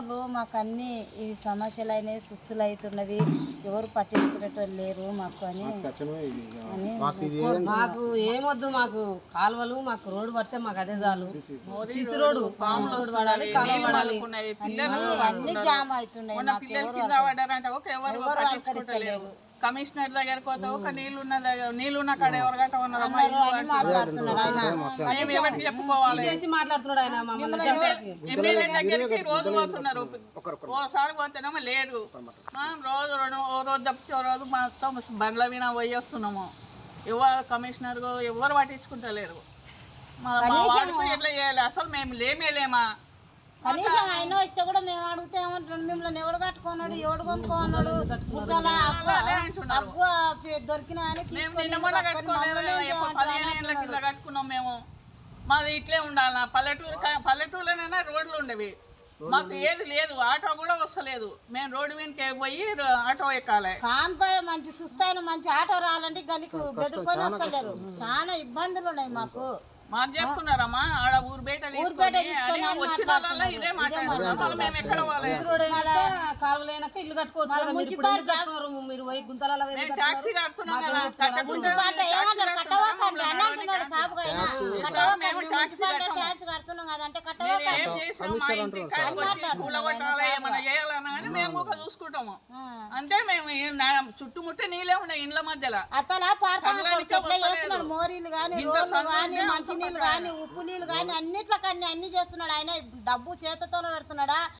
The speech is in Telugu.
వాళ్ళు మాకు అన్ని ఈ సమస్యలు అయినాయి సుస్తులు అవుతున్నవి ఎవరు పట్టించుకునేటోళ్ళు లేరు మాకు అని. మాకు ఏమొద్దు మాకు కాలువలు మాకు రోడ్డు పడితే మాకు అదే చాలు. CC road. పాము రోడ్డు పడాలి కాలువ పడాలి. అన్ని జామ్ అవుతున్నాయి మాకు ఎవరు కమిషనర్ దగ్గరకు పోతే ఒక నీళ్ళున్న దగ్గర నీళ్ళున్న కాడ ఎవరు ఎవరికి చెప్పుకోవాలి. ఎమ్మెల్యే దగ్గరికి రోజు పోతున్నారు. ఓసారి పోతేనేమో లేడు. ఆ, రోజు రెండు ఓ రోజు తప్పించి ఓ రోజు మొత్తం బండ్ల మీద పోయి వస్తున్నాము. ఎవరు కమిషనర్ ఎవరు పట్టించుకుంటలేరు. ఎట్లా చేయాలి? అసలు మేము లేమే లేమా కనీసం ఆయన వస్తే కూడా మేము అడిగితే ఏమంటున్నాడు మిమ్మల్ని ఎవడు కట్టుకున్నాడు ఎవడు కొనుక్కున్నాడు ముసలా దొరికిన కట్టుకున్నాం మేము. మాది ఇట్లే ఉండాలి పల్లెటూరు కా- పల్లెటూరులోనైనా రోడ్లు ఉండేవి. మాకు ఏది లేదు. ఆటో కూడా వస్తలేదు. మేము రోడ్డు మీదకి పోయి ఆటో ఎక్కాలి. కాన్పై మంచి సుస్తైన మంచి ఆటో రావాలంటే గనికి బెదురుకొని వస్తలేరు. చాలా ఇబ్బందులు ఉన్నాయి మాకు. మాకు చెప్తున్నారమ్మా ఆడ ఊరు బయట వచ్చిన ఇదే మాట్లాడుతున్నారు మేము ఎక్కడ పోవాలి? రోడ్డు అయినాక కాలువలు అయినాక ఇల్లు కట్టుకోవచ్చు మీరు. పోయి ఎందుకు టాక్సీ కడుతున్నాం మేము చూసుకుంటాము. అంతే మేము చుట్టుముట్టే నీళ్ళే ఉన్నాయి ఇండ్ల మధ్యలో. మోరీలు కానీ మంచి నీళ్ళు కానీ ఉప్పు నీళ్ళు కానీ అన్నిట్లకన్నీ అన్ని చేస్తున్నాడు. ఆయన డబ్బు చేతతోనే పెడుతున్నాడా?